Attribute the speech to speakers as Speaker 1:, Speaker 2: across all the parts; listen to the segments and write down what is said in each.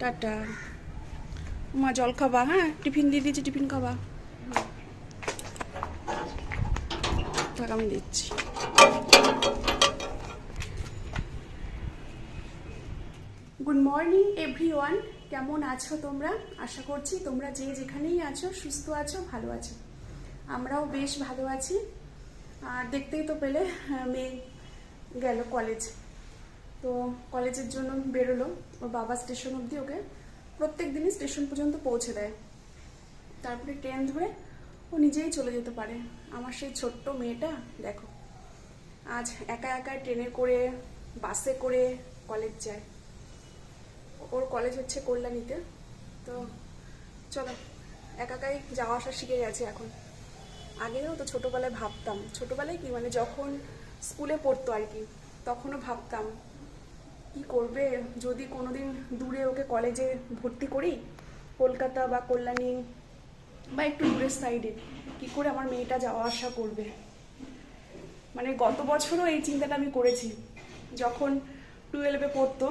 Speaker 1: Tata. মা, জল খাবা হ্যাঁ? টিফিন দিয়ে দিয়েছি, টিফিন খাবা। আমি দিচ্ছি। গুড মর্নিং এভরিওয়ান কেমন আছো তোমরা? আশা করছি তোমরা যে যেখানেই আছো, সুস্থ আছো, ভালো আছো। আমরাও বেশ ভালো আছি। আর দেখতেই তো পেলে মেয়ে গেল কলেজ তো কলেজের জন্য বেরোলো। ওর বাবা স্টেশন অবধি ওকে প্রত্যেক দিনই স্টেশন পর্যন্ত পৌঁছে দেয়। তারপরে ট্রেন ধরে ও নিজেই চলে যেতে পারে। আমার সেই ছোট্ট মেয়েটা, দেখো, আজ একা একা ট্রেনে করে বাসে করে কলেজ যায়। ওর কলেজ হচ্ছে কল্যাণীতে। তো চলো একাকাই যাওয়া আসা শিখে গেছে এখন। আগেও তো ছোটোবেলায় ভাবতাম, ছোটোবেলায় কি মানে যখন স্কুলে পড়তো আর কি, তখনও ভাবতাম কি করবে? যদি কোনোদিন দূরে ওকে কলেজে ভর্তি করি, কলকাতা বা কল্যাণী বা একটু দূরের সাইডে কি করে আমার মেয়েটা যাওয়া আসা করবে? মানে গত বছরও এই চিন্তাটা আমি করেছি। যখন টুয়েলভে পড়তো,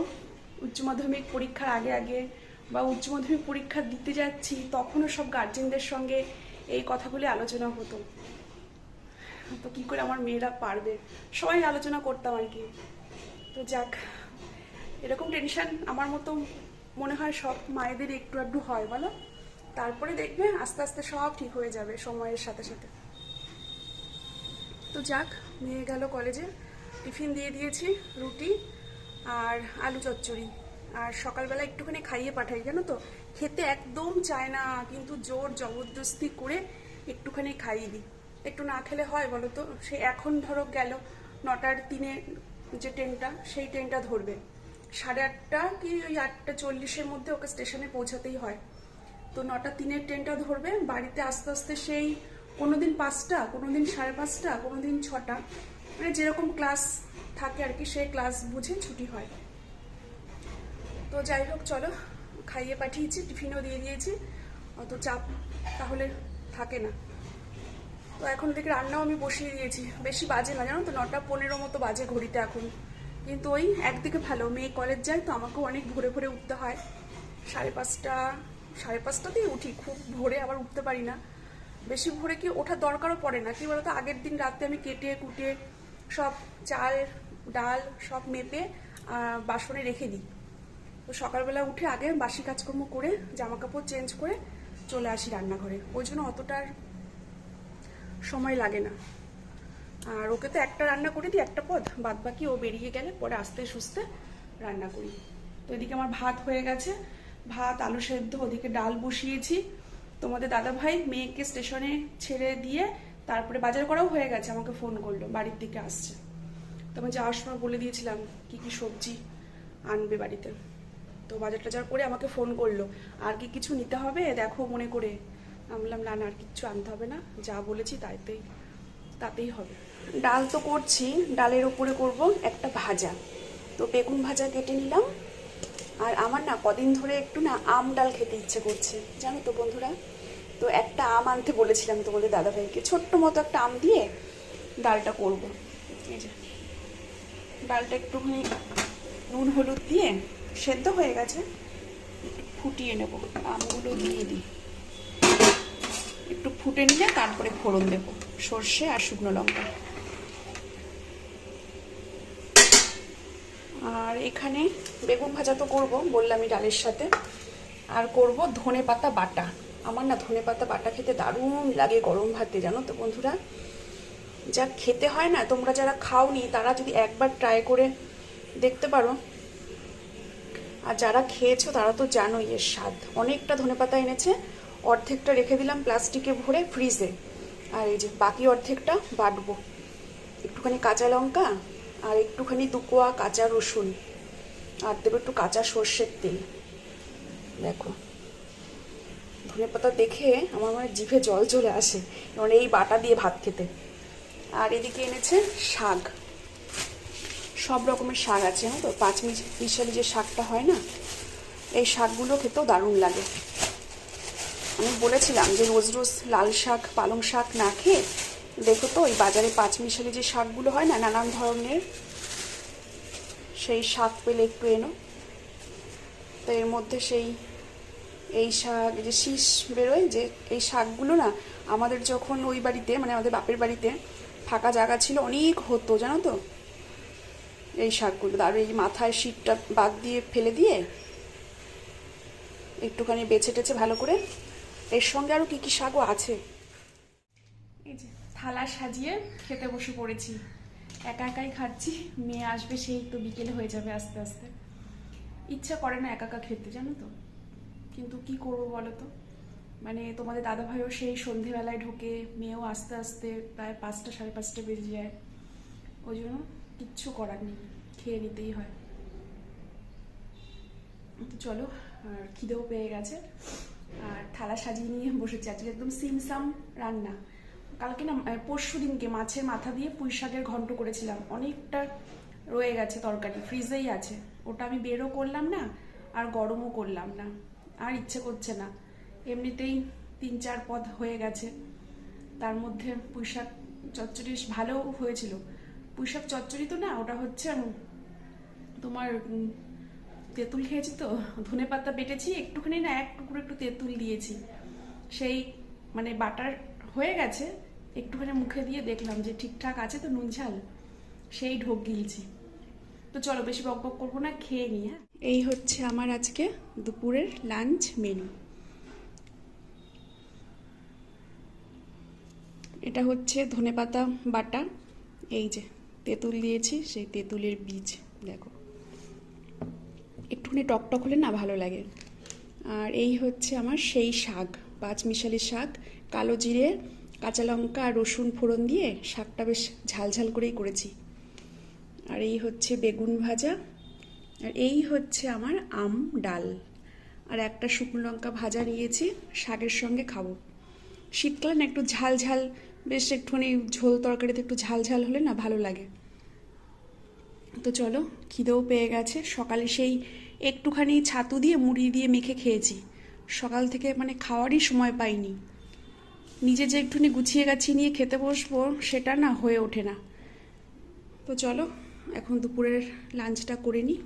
Speaker 1: উচ্চ মাধ্যমিক পরীক্ষার আগে আগে বা উচ্চ মাধ্যমিক পরীক্ষা দিতে যাচ্ছি, তখনও সব গার্জেনদের সঙ্গে এই কথাগুলি আলোচনা হতো। তো কি করে আমার মেয়েরা পারবে? সবাই আলোচনা করতাম আর কি। তো যাক এরকম টেনশন আমার মতো মনে হয় সব মায়েদের একটু একটু হয়, বলো? তারপরে দেখবে আস্তে আস্তে সব ঠিক হয়ে যাবে সময়ের সাথে সাথে। তো যাক, মেয়ে গেল কলেজে টিফিন দিয়ে দিয়েছি, রুটি আর আলু চচ্চড়ি। আর সকালবেলা একটুখানি খাইয়ে পাঠাই, জানো তো? খেতে একদম চায় না, কিন্তু জোর জবরদস্তি করে একটুখানি খাইয়ে দিই। একটু না খেলে হয়, বলো তো? সে এখন ধরো গেল নটার তিনে যে ট্রেনটা সেই ট্রেনটা ধরবে। সাড়ে আটটা কি ওই আটটা চল্লিশের মধ্যে ওকে স্টেশনে পৌঁছাতেই হয়। তো নটা তিনের ট্রেনটা ধরবে, বাড়িতে আস্তে আস্তে সেই কোনো দিন পাঁচটা কোনো দিন সাড়ে পাঁচটা কোনো দিন ছটা মানে যেরকম ক্লাস থাকে আর কি, সেই ক্লাস বুঝে ছুটি হয়। তো যাই হোক, চলো, খাইয়ে পাঠিয়েছি, টিফিনও দিয়ে দিয়েছি, অত চাপ তাহলে থাকে না। তো এখন থেকে রান্নাও আমি বসিয়ে দিয়েছি, বেশি বাজে না, জানো তো, নটা পনেরো মতো বাজে ঘড়িতে এখন। কিন্তু ওই একদিকে ভালো, মেয়ে কলেজ যায় তো আমাকেও অনেক ভোরে ভোরে উঠতে হয়। সাড়ে পাঁচটা, সাড়ে পাঁচটাতেই উঠি, খুব ভোরে আবার উঠতে পারি না। বেশি ভোরে কি ওঠার দরকারও পড়ে না, কি বলতো, আগের দিন রাতে আমি কেটে কুটে সব চাল, ডাল সব মেপে বাসনে রেখে দিই। তো সকালবেলা উঠে আগে বাসি কাজকর্ম করে জামা কাপড় চেঞ্জ করে চলে আসি রান্নাঘরে। ওই জন্য অতটার সময় লাগে না। আর ওকে তো একটা রান্না করে দিই, একটা পদ। বাদ বাকি ও বেরিয়ে গেলে পরে আস্তে সুস্তে রান্না করি। তো এদিকে আমার ভাত হয়ে গেছে। ভাত, আলু সেদ্ধ, ওদিকে ডাল বসিয়েছি। তোমাদের দাদা ভাই মেয়েকে স্টেশনে ছেড়ে দিয়ে তারপরে বাজার করাও হয়ে গেছে, আমাকে ফোন করল, বাড়ির দিকে আসছে। তো আমি যাওয়ার সময় বলে দিয়েছিলাম, কি কি সবজি আনবে বাড়িতে। তো বাজার টাজার করে আমাকে ফোন করল, আর কি কিছু নিতে হবে দেখো মনে করে। আমি বললাম না, আর কিচ্ছু আনতে হবে না, যা বলেছি তাইতেই তাতেই হবে। ডাল তো করছি, ডালের ওপরে করব একটা ভাজা। তো বেগুন ভাজা কেটে নিলাম। আর আমার না কদিন ধরে একটু না আম ডাল খেতে ইচ্ছে করছে। জানো তো বন্ধুরা? তো একটা আম আনতে বলেছিলাম তোমাদের দাদাভাইকে। ছোট্ট মতো একটা আম দিয়ে ডালটা করব। এই যে, ডালটা একটুখানি নুন হলুদ দিয়ে সেদ্ধ হয়ে গেছে। ফুটিয়ে নেব। আমগুলো দিয়ে দিই। একটু ফুটে নিলে তারপরে ফোড়ন দেবো। সর্ষে আর শুকনো লঙ্কা। আর এখানে বেগুন ভাজা তো করব, বললামই ডালের সাথে। আর করব ধনে পাতা বাটা। আমার না ধনে পাতা বাটা খেতে দারুণ লাগে গরম ভাতে, জানো তো বন্ধুরা? যা খেতে হয় না, তোমরা যারা খাওনি, তারা যদি একবার ট্রাই করে দেখতে পারো। আর যারা খেয়েছো, তারা তো জানোই এর স্বাদ। অনেকটা ধনেপাতা এনেছে, অর্ধেকটা রেখে দিলাম প্লাস্টিকে ভরে ফ্রিজে আর এই যে বাকি অর্ধেকটা বাটবো। একটুখানি কাঁচা লঙ্কা আর একটুখানি দুকোয়া কাঁচা রসুন। আর দেবো একটু কাঁচা সর্ষের তেল। দেখো। ধনেপাতা দেখে আমার মানে জিভে জল চলে আসে। কারণ এই বাটা দিয়ে ভাত খেতে। আর এদিকে এনেছে শাক। সব রকমের শাক আছে হ্যাঁ? তো পাঁচ মিশালি যে শাকটা হয় না, এই শাকগুলো খেতেও দারুণ লাগে। আমি বলেছিলাম যে রোজ রোজ লাল শাক, পালং শাক না খেয়ে দেখো তো ওই বাজারে পাঁচ মিশালি যে শাকগুলো হয় না, নানান ধরনের, সেই শাক পেলে একটু এনো। তো এর মধ্যে সেই, এই শাক যে শীষ বেরোয়, যে এই শাকগুলো না আমাদের যখন ওই বাড়িতে মানে আমাদের বাপের বাড়িতে ফাঁকা জায়গা ছিল, অনেক হতো, জানো তো? এই শাকগুলো, আর এই মাথায় শীতটা বাদ দিয়ে ফেলে দিয়ে একটুখানি বেছে টেছে ভালো করে এর সঙ্গে আরও কী কী শাকও আছে? এই যে, থালা সাজিয়ে খেতে বসে পড়েছি। একা একাই খাচ্ছি, মেয়ে আসবে সেই তো বিকেলে হয়ে যাবে আস্তে আস্তে। ইচ্ছা করে না একা একা খেতে, জানো তো? কিন্তু কি করব বলো তো? মানে তোমাদের দাদা ভাইও সেই সন্ধেবেলায় ঢোকে, মেয়েও আস্তে আস্তে প্রায় পাঁচটা, সাড়ে পাঁচটা বেজে যায়। ওই জন্য কিচ্ছু করার নেই, খেয়ে নিতেই হয়। তো চলো, আর খিদেও পেয়ে গেছে। আর থালা সাজিয়ে নিয়ে বসেছি। আজকে একদম সিমসাম রান্না। কালকে না পরশু দিনকে মাছের মাথা দিয়ে পুঁই শাকের ঘন্ট করেছিলাম। অনেকটা রয়ে গেছে তরকারি ফ্রিজেই আছে। ওটা আমি বেরও করলাম না, আর গরমও করলাম না। আর ইচ্ছে করছে না। এমনিতেই তিন চার পদ হয়ে গেছে। তার মধ্যে পুঁই শাক চচ্চড়ি ভালো হয়েছিল। পুঁই শাক চচ্চড়ি তো না, ওটা হচ্ছে তোমার তেঁতুল খেয়েছি তো, ধনে পাতা বেটেছি, একটুখানি না এক টুকরো একটু তেঁতুল দিয়েছি। সেই মানে বাটার হয়ে গেছে, একটুখানি মুখে দিয়ে দেখলাম যে ঠিকঠাক আছে তো নুন ঝাল, সেই ঢোক গিলছি। তো চলো বেশি বক বক করব না, খেয়ে নিই হ্যাঁ? এই হচ্ছে আমার আজকে দুপুরের লাঞ্চ মেনু। এটা হচ্ছে ধনেপাতা বাটা, এই যে তেঁতুল দিয়েছি, সেই তেঁতুলের বীজ, দেখো। একটুখানি টকটক হলে না ভালো লাগে। আর এই হচ্ছে আমার সেই শাক পাঁচ মিশালি শাক, কালো জিরে, কাঁচা লঙ্কা আর রসুন ফোড়ন দিয়ে শাকটা বেশ ঝালঝাল করেই করেছি। আর এই হচ্ছে বেগুন ভাজা, আর এই হচ্ছে আমার আম ডাল। আর একটা শুকনো লঙ্কা ভাজা নিয়েছি, শাকের সঙ্গে খাব। শীতকালে না একটু ঝাল ঝাল, বেশ একটুখানি ঝোল তরকারিতে একটু ঝাল ঝাল হলে না ভালো লাগে। তো চলো, খিদেও পেয়ে গেছে, সকালে সেই একটুখানি ছাতু দিয়ে মুড়ি দিয়ে মেখে খেয়েছি। সকাল থেকে মানে খাওয়ারই সময় পাইনি। নিজে যে একটুখানি গুছিয়ে গাছিয়ে নিয়ে খেতে বসবো, সেটা না হয়ে ওঠে না। তো চলো, এখন দুপুরের লাঞ্চটা করে নিই।